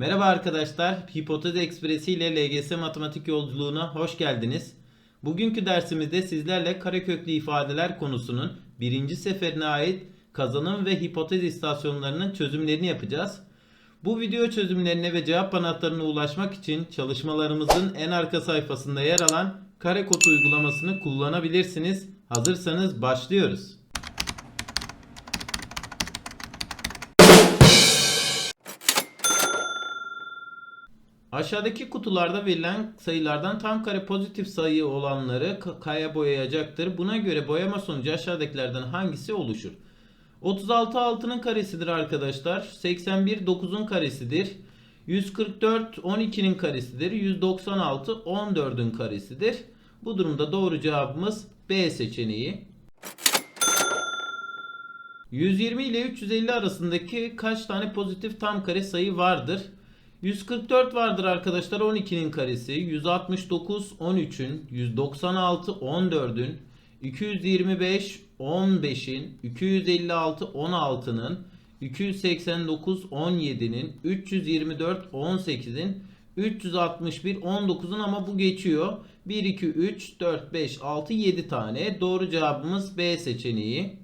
Merhaba arkadaşlar, Hipotez Ekspresi ile LGS matematik yolculuğuna hoş geldiniz. Bugünkü dersimizde sizlerle kareköklü ifadeler konusunun birinci seferine ait kazanım ve hipotez istasyonlarının çözümlerini yapacağız. Bu video çözümlerine ve cevap anahtarına ulaşmak için çalışmalarımızın en arka sayfasında yer alan Karekod uygulamasını kullanabilirsiniz. Hazırsanız başlıyoruz. Aşağıdaki kutularda verilen sayılardan tam kare pozitif sayı olanları ka- kaya boyayacaktır. Buna göre boyama sonucu aşağıdakilerden hangisi oluşur? 36 6'nın karesidir arkadaşlar. 81 9'un karesidir. 144 12'nin karesidir. 196 14'ün karesidir. Bu durumda doğru cevabımız B seçeneği. 120 ile 350 arasındaki kaç tane pozitif tam kare sayı vardır? 144 vardır arkadaşlar 12'nin karesi, 169 13'ün, 196 14'ün, 225 15'in, 256 16'nın, 289 17'nin, 324 18'in, 361 19'un ama bu geçiyor. 1 2 3 4 5 6 7 tane. Doğru cevabımız B seçeneği.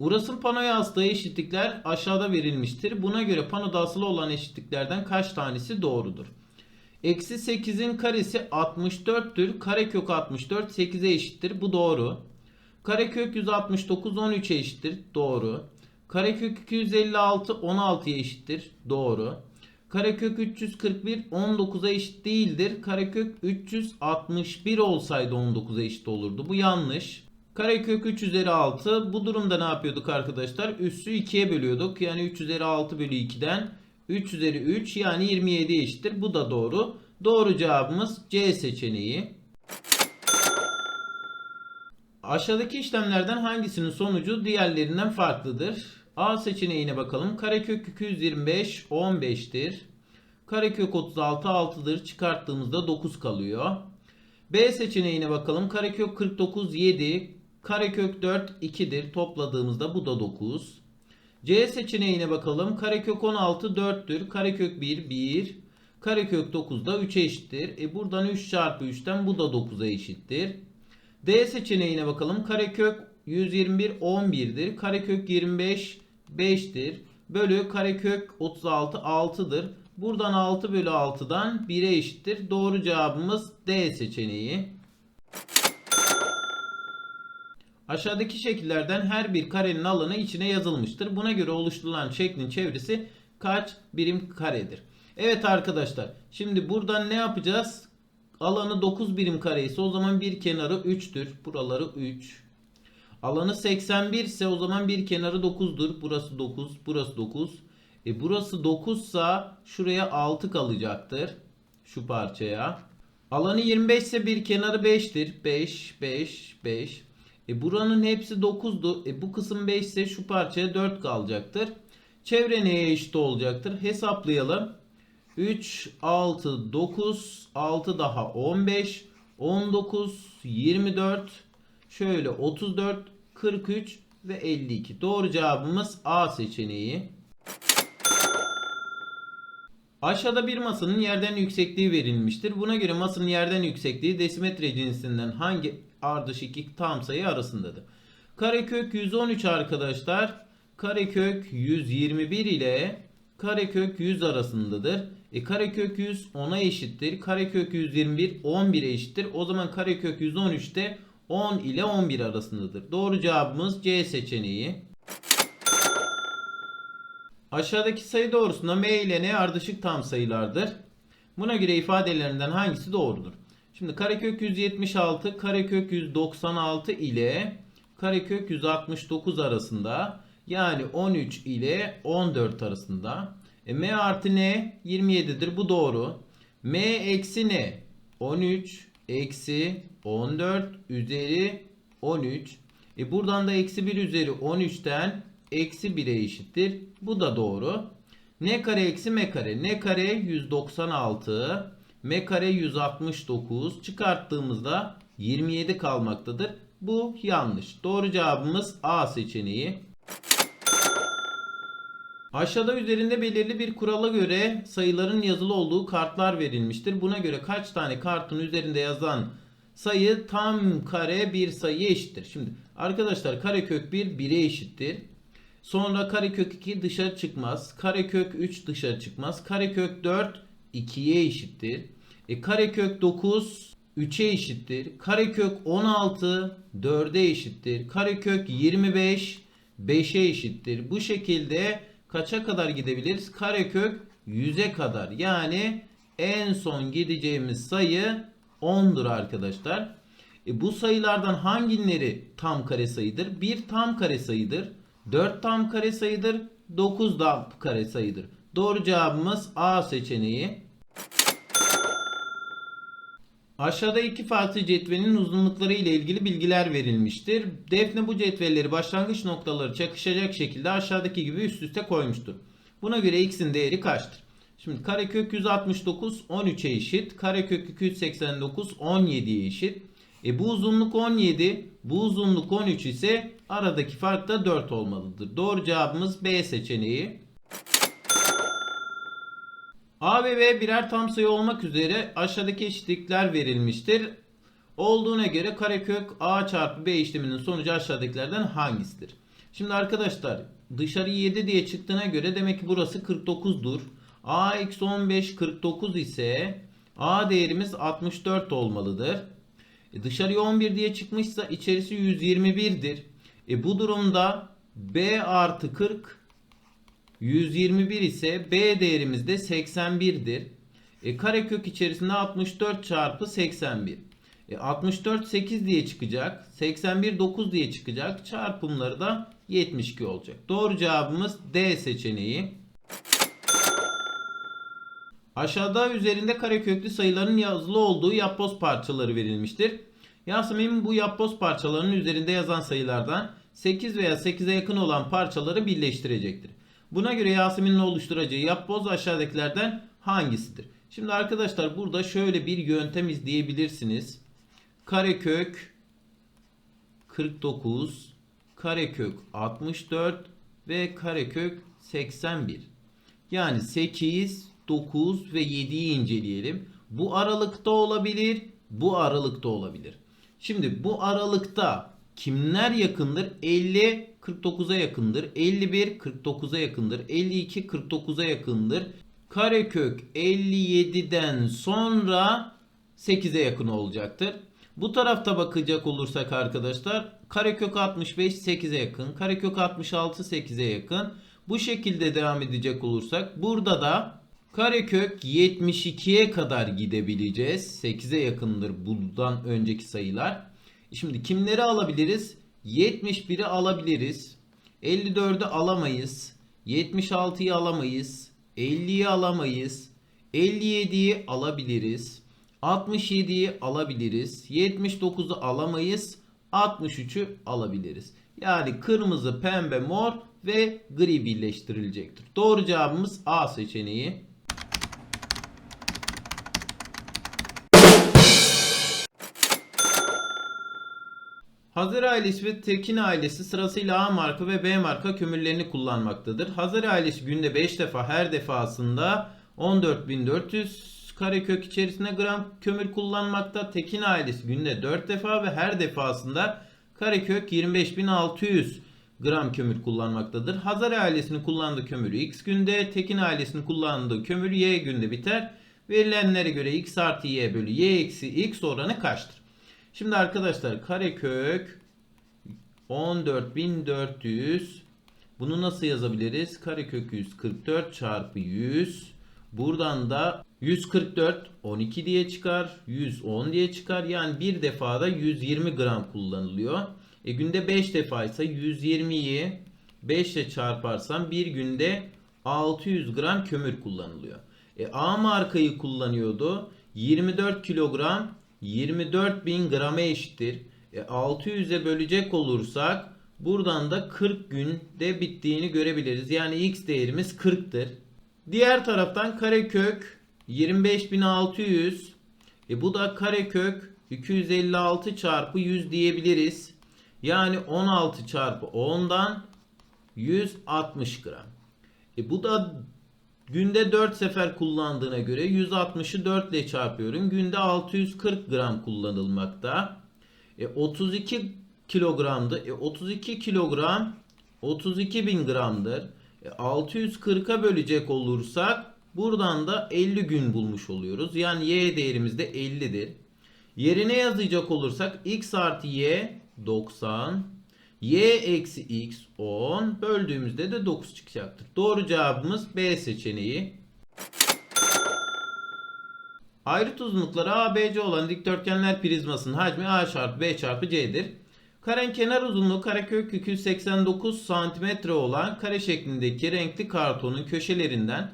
Uras'ın panoya astığı eşitlikler aşağıda verilmiştir. Buna göre panoda asılı olan eşitliklerden kaç tanesi doğrudur? Eksi 8'in karesi 64'tür. Karekök 64 8'e eşittir. Bu doğru. Karekök 169 13'e eşittir. Doğru. Karekök 256 16'ya eşittir. Doğru. Karekök 341 19'a eşit değildir. Karekök 361 olsaydı 19'a eşit olurdu. Bu yanlış. Karekök 3 üzeri 6. Bu durumda ne yapıyorduk arkadaşlar? Üssü 2'ye bölüyorduk. Yani 3 üzeri 6 bölü 2'den 3 üzeri 3 yani 27 eşittir. Bu da doğru. Doğru cevabımız C seçeneği. Aşağıdaki işlemlerden hangisinin sonucu diğerlerinden farklıdır? A seçeneğine bakalım. Karekök 225 15'tir. Karekök 36 6'dır. Çıkarttığımızda 9 kalıyor. B seçeneğine bakalım. Karekök 49 7. Karekök 4 2'dir. Topladığımızda bu da 9. C seçeneğine bakalım. Karekök 16 4'tür. Karekök 1 1. Karekök 9 da 3'e eşittir. E buradan 3 çarpı 3'ten bu da 9'a eşittir. D seçeneğine bakalım. Karekök 121 11'dir. Karekök 25 5'tir. Bölü karekök 36 6'dır. Buradan 6 bölü 6'dan 1'e eşittir. Doğru cevabımız D seçeneği. Aşağıdaki şekillerden her bir karenin alanı içine yazılmıştır. Buna göre oluşturulan şeklin çevresi kaç birim karedir? Evet arkadaşlar. Şimdi buradan ne yapacağız? Alanı 9 birim kare ise o zaman bir kenarı 3'tür. Buraları 3. Alanı 81 ise o zaman bir kenarı 9'dur. Burası 9, burası 9. E burası 9 sa şuraya 6 kalacaktır. Şu parçaya. Alanı 25 ise bir kenarı 5'tir. 5, 5, 5. E buranın hepsi 9'du. E bu kısım 5 ise şu parçaya 4 kalacaktır. Çevre neye eşit olacaktır? Hesaplayalım. 3, 6, 9, 6 daha 15, 19, 24, şöyle 34, 43 ve 52. Doğru cevabımız A seçeneği. Aşağıda bir masanın yerden yüksekliği verilmiştir. Buna göre masanın yerden yüksekliği desimetre cinsinden hangi ardışık tam sayı arasındadır? Karekök 113 arkadaşlar. Karekök 121 ile karekök 100 arasındadır. E karekök 100 10'a eşittir. Karekök 121 11'e eşittir. O zaman karekök 113 de 10 ile 11 arasındadır. Doğru cevabımız C seçeneği. Aşağıdaki sayı doğrusunda m ile n ardışık tam sayılardır. Buna göre ifadelerinden hangisi doğrudur? Şimdi karekök 176, karekök 196 ile karekök 169 arasında yani 13 ile 14 arasında. E, m artı n 27'dir bu doğru. m eksi n 13 eksi 14 üzeri 13. E buradan da eksi 1 üzeri 13'ten eksi 1'e eşittir. Bu da doğru. n kare eksi m kare. n kare 196. m kare 169. Çıkarttığımızda 27 kalmaktadır. Bu yanlış. Doğru cevabımız A seçeneği. Aşağıda üzerinde belirli bir kurala göre sayıların yazılı olduğu kartlar verilmiştir. Buna göre kaç tane kartın üzerinde yazan sayı tam kare bir sayıya eşittir. Şimdi arkadaşlar karekök 1 1'e eşittir. Sonra karekök 2 dışarı çıkmaz. Karekök 3 dışarı çıkmaz. Karekök 4 2'ye eşittir. E, karekök 9 3'e eşittir. Karekök 16 4'e eşittir. Karekök 25 5'e eşittir. Bu şekilde kaça kadar gidebiliriz? Karekök 100'e kadar. Yani en son gideceğimiz sayı 10'dur arkadaşlar. E bu sayılardan hangileri tam kare sayıdır? 1 tam kare sayıdır. 4 tam kare sayıdır. 9 tam kare sayıdır. Doğru cevabımız A seçeneği. Aşağıda iki farklı cetvelin uzunlukları ile ilgili bilgiler verilmiştir. Defne bu cetvelleri başlangıç noktaları çakışacak şekilde aşağıdaki gibi üst üste koymuştur. Buna göre x'in değeri kaçtır? Şimdi karekök 169 13'e eşit. Karekök 289 17'ye eşit. E bu uzunluk 17, bu uzunluk 13 ise aradaki fark da 4 olmalıdır. Doğru cevabımız B seçeneği. A ve B birer tam sayı olmak üzere aşağıdaki eşitlikler verilmiştir. Olduğuna göre karekök A çarpı B işleminin sonucu aşağıdakilerden hangisidir? Şimdi arkadaşlar dışarı 7 diye çıktığına göre demek ki burası 49'dur. A eksi 15 49 ise A değerimiz 64 olmalıdır. E dışarıya 11 diye çıkmışsa içerisi 121'dir. E bu durumda B artı 40 121 ise B değerimiz de 81'dir. E, karekök içerisinde 64 çarpı 81. E, 64 8 diye çıkacak. 81 9 diye çıkacak. Çarpımları da 72 olacak. Doğru cevabımız D seçeneği. Aşağıda üzerinde kareköklü sayıların yazılı olduğu yapboz parçaları verilmiştir. Yasemin bu yapboz parçalarının üzerinde yazan sayılardan 8 veya 8'e yakın olan parçaları birleştirecektir. Buna göre Yasemin'in oluşturacağı yapboz aşağıdakilerden hangisidir? Şimdi arkadaşlar burada şöyle bir yöntem izleyebilirsiniz. Karekök 49, karekök 64 ve karekök 81. Yani 8, 9 ve 7'yi inceleyelim. Bu aralıkta olabilir, bu aralıkta olabilir. Şimdi bu aralıkta kimler yakındır? 50 49'a yakındır. 51 49'a yakındır. 52 49'a yakındır. Karekök 57'den sonra 8'e yakın olacaktır. Bu tarafta bakacak olursak arkadaşlar karekök 65 8'e yakın. Karekök 66 8'e yakın. Bu şekilde devam edecek olursak burada da karekök 72'ye kadar gidebileceğiz. 8'e yakındır bundan önceki sayılar. Şimdi kimleri alabiliriz? 71'i alabiliriz. 54'ü alamayız. 76'yı alamayız. 50'yi alamayız. 57'yi alabiliriz. 67'yi alabiliriz. 79'u alamayız. 63'ü alabiliriz. Yani kırmızı, pembe, mor ve gri birleştirilecektir. Doğru cevabımız A seçeneği. Hazır ailesi ve Tekin ailesi sırasıyla A marka ve B marka kömürlerini kullanmaktadır. Hazır ailesi günde 5 defa her defasında 14.400 karekök içerisinde gram kömür kullanmakta. Tekin ailesi günde 4 defa ve her defasında karekök 25.600 gram kömür kullanmaktadır. Hazar ailesinin kullandığı kömür X günde, Tekin ailesinin kullandığı kömür Y günde biter. Verilenlere göre X artı Y bölü Y eksi X oranı kaçtır? Şimdi arkadaşlar karekök 14400 bunu nasıl yazabiliriz? Karekök 144 çarpı 100 buradan da 144 12 diye çıkar. 110 diye çıkar. Yani bir defada 120 gram kullanılıyor. E günde 5 defa ise 120'yi 5 ile çarparsam bir günde 600 gram kömür kullanılıyor. E A markayı kullanıyordu. 24 kilogram 24.000 grama eşittir. E, 600'e bölecek olursak buradan da 40 günde bittiğini görebiliriz. Yani x değerimiz 40'tır. Diğer taraftan karekök 25.600 e, bu da karekök 256 çarpı 100 diyebiliriz. Yani 16 çarpı 10'dan 160 gram. E bu da günde 4 sefer kullandığına göre 160'ı 4 ile çarpıyorum. Günde 640 gram kullanılmakta. E 32 kilogramdı. E 32 kilogram 32 bin gramdır. E 640'a bölecek olursak buradan da 50 gün bulmuş oluyoruz. Yani y değerimiz de 50'dir. Yerine yazacak olursak x artı y 90 y eksi x 10 böldüğümüzde de 9 çıkacaktır. Doğru cevabımız B seçeneği. Ayrıt uzunlukları A, B, C olan dikdörtgenler prizmasının hacmi A çarpı B çarpı C'dir. Karen kenar uzunluğu karekök 289 cm olan kare şeklindeki renkli kartonun köşelerinden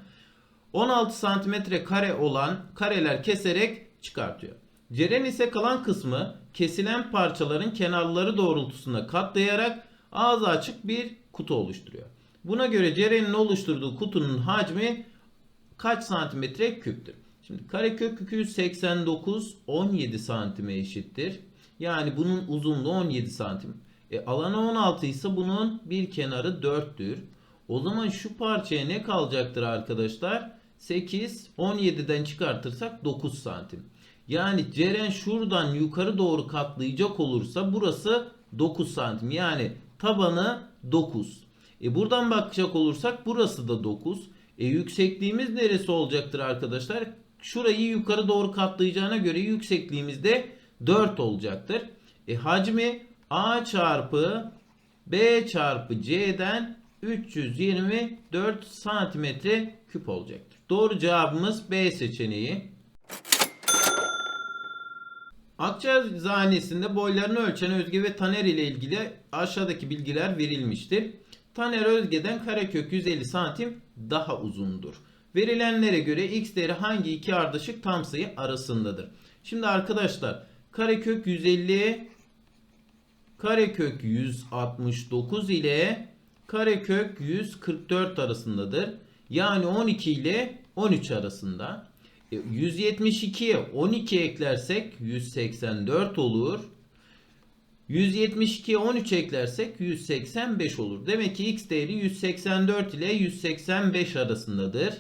16 cm kare olan kareler keserek çıkartıyor. Ceren ise kalan kısmı kesilen parçaların kenarları doğrultusunda katlayarak ağzı açık bir kutu oluşturuyor. Buna göre Ceren'in oluşturduğu kutunun hacmi kaç santimetre küptür? Şimdi karekök 289 17 santime eşittir. Yani bunun uzunluğu 17 santim. E, alanı 16 ise bunun bir kenarı 4'tür. O zaman şu parçaya ne kalacaktır arkadaşlar? 8, 17'den çıkartırsak 9 santim. Yani Ceren şuradan yukarı doğru katlayacak olursa burası 9 santim. Yani tabanı 9. E buradan bakacak olursak burası da 9. E yüksekliğimiz neresi olacaktır arkadaşlar? Şurayı yukarı doğru katlayacağına göre yüksekliğimiz de 4 olacaktır. E hacmi A çarpı B çarpı C'den 324 santimetre küp olacaktır. Doğru cevabımız B seçeneği. Akçazanesinde boylarını ölçen Özge ve Taner ile ilgili aşağıdaki bilgiler verilmiştir. Taner Özge'den karekök 150 santim daha uzundur. Verilenlere göre x değeri hangi iki ardışık tam sayı arasındadır? Şimdi arkadaşlar karekök 150 karekök 169 ile karekök 144 arasındadır. Yani 12 ile 13 arasında. 172'ye 12 eklersek 184 olur. 172'ye 13 eklersek 185 olur. Demek ki x değeri 184 ile 185 arasındadır.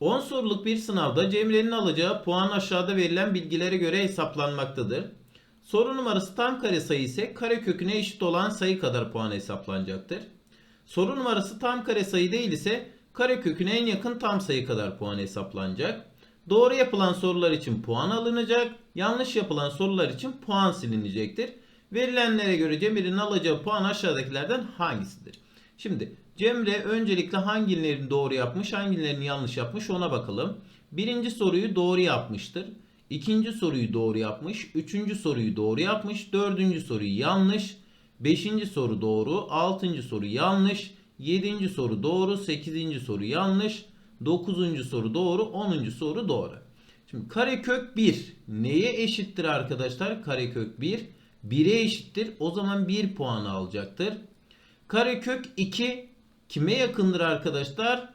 10 soruluk bir sınavda Cemre'nin alacağı puan aşağıda verilen bilgilere göre hesaplanmaktadır. Soru numarası tam kare sayı ise kare köküne eşit olan sayı kadar puan hesaplanacaktır. Soru numarası tam kare sayı değil ise kare köküne en yakın tam sayı kadar puan hesaplanacak. Doğru yapılan sorular için puan alınacak. Yanlış yapılan sorular için puan silinecektir. Verilenlere göre Cemre'nin alacağı puan aşağıdakilerden hangisidir? Şimdi Cemre öncelikle hangilerini doğru yapmış, hangilerini yanlış yapmış ona bakalım. Birinci soruyu doğru yapmıştır. İkinci soruyu doğru yapmış. Üçüncü soruyu doğru yapmış. Dördüncü soruyu yanlış. Beşinci soru doğru. Altıncı soru yanlış. Yedinci soru doğru. Sekizinci soru yanlış. Dokuzuncu soru doğru. Onuncu soru doğru. Şimdi karekök 1 neye eşittir arkadaşlar? Karekök 1 1'e eşittir. O zaman 1 puan alacaktır. Karekök 2 kime yakındır arkadaşlar?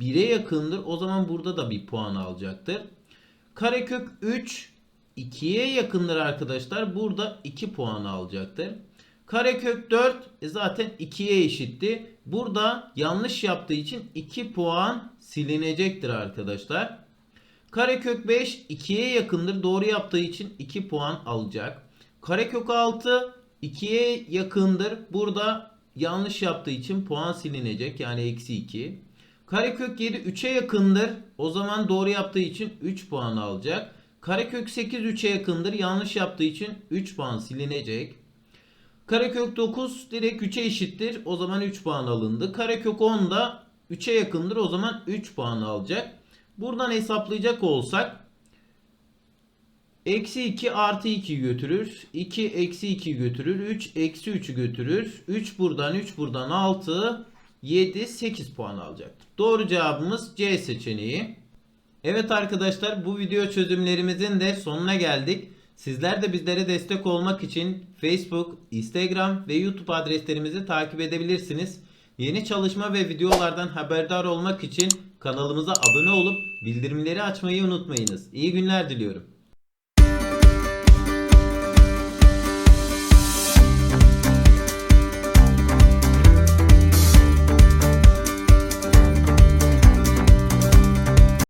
1'e yakındır. O zaman burada da 1 puan alacaktır. Karekök 3 2'ye yakındır arkadaşlar. Burada 2 puan alacaktır. Karekök 4 e zaten 2'ye eşitti. Burada yanlış yaptığı için 2 puan silinecektir arkadaşlar. Karekök 5 2'ye yakındır. Doğru yaptığı için 2 puan alacak. Karekök 6 2'ye yakındır. Burada yanlış yaptığı için puan silinecek. Yani eksi 2. Karekök 7 3'e yakındır. O zaman doğru yaptığı için 3 puan alacak. Karekök 8 3'e yakındır. Yanlış yaptığı için 3 puan silinecek. Karekök 9 direkt 3'e eşittir. O zaman 3 puan alındı. Karekök 10 da 3'e yakındır. O zaman 3 puan alacak. Buradan hesaplayacak olsak Eksi 2 artı 2 götürür. 2 eksi 2 götürür. 3 eksi 3'ü götürür. 3 buradan 3 buradan 6 7 8 puan alacaktır. Doğru cevabımız C seçeneği. Evet arkadaşlar bu video çözümlerimizin de sonuna geldik. Sizler de bizlere destek olmak için Facebook, Instagram ve YouTube adreslerimizi takip edebilirsiniz. Yeni çalışma ve videolardan haberdar olmak için kanalımıza abone olup bildirimleri açmayı unutmayınız. İyi günler diliyorum.